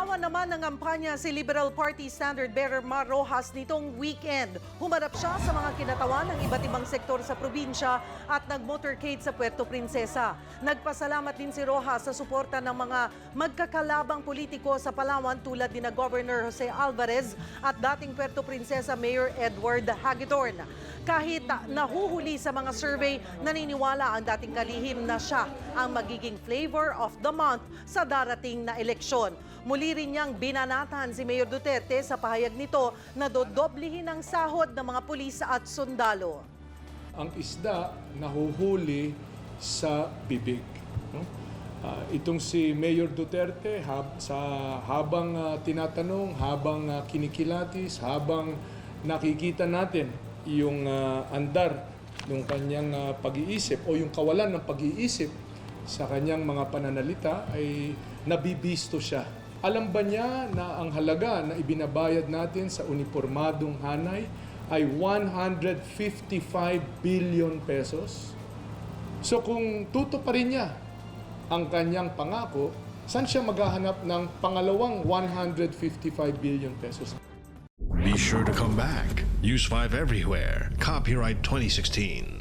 Palawan naman ng kampanya si Liberal Party Standard Bearer Mar Rojas nitong weekend. Humarap siya sa mga kinatawan ng iba't ibang sektor sa probinsya at nag-motorcade sa Puerto Princesa. Nagpasalamat din si Rojas sa suporta ng mga magkakalabang politiko sa Palawan tulad ni na Governor Jose Alvarez at dating Puerto Princesa Mayor Edward Hagedorn. Kahit ah, nahuhuli sa mga survey, naniniwala ang dating kalihim na siya ang magiging flavor of the month sa darating na eleksyon. Muli rin niyang binanatan si Mayor Duterte sa pahayag nito na dodoblihin ang sahod ng mga pulis at sundalo. ang isda nahuhuli sa bibig. No? Ah, itong si Mayor Duterte hab, sa habang ah, tinatanong, habang ah, kinikilatis, habang nakikita natin yung ah, andar ng kanyang ah, pag-iisip o yung kawalan ng pag-iisip sa kanyang mga pananalita ay nabibisto siya. Alam ba niya na ang halaga na ibinabayad natin sa uniformadong hanay ay 155 billion pesos? So kung tutuparin niya ang kanyang pangako, saan siya maghahanap ng pangalawang 155 billion pesos? Be sure to come back. Use 5 everywhere. Copyright 2016.